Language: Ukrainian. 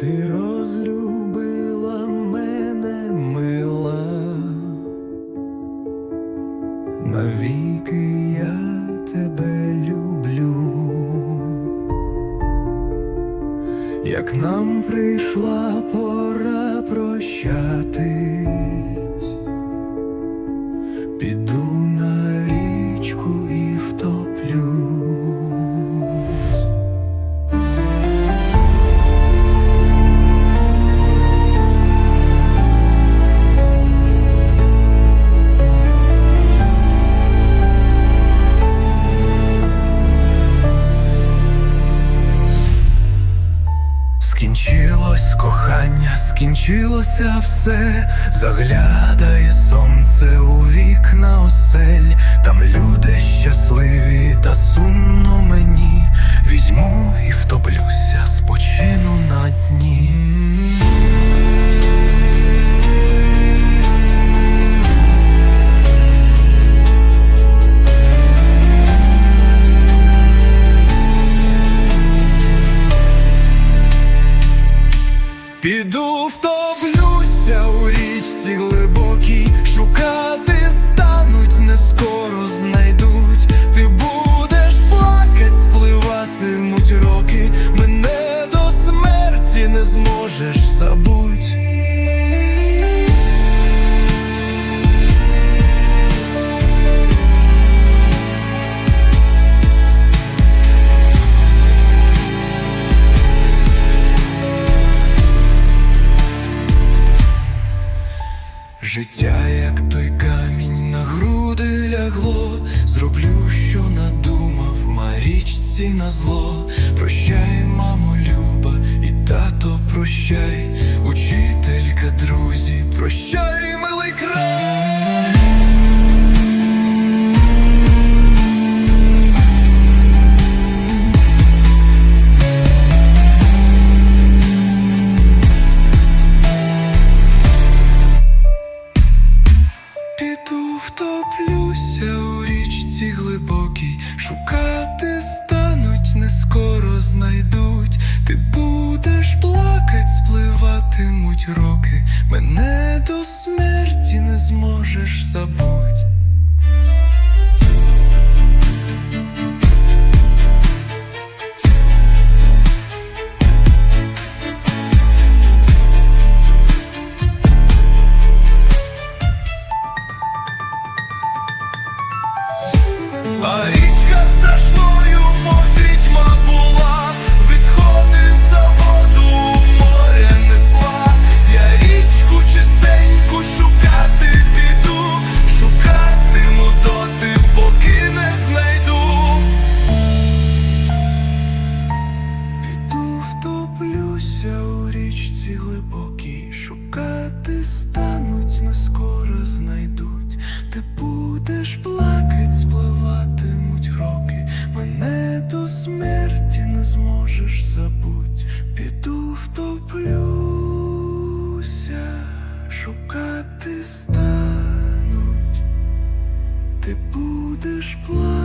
Ти розлюбила мене мила, навіки я тебе люблю, як нам прийшла пора прощати. скінчилося все, заглядає сонце у вікна осель, там люди щасливі та single Життя, як той камінь на груди лягло, зроблю, що надумав, марічці на зло, прощай. пройдуть роки, мене до смерті не зможеш забути. Bye. flesh.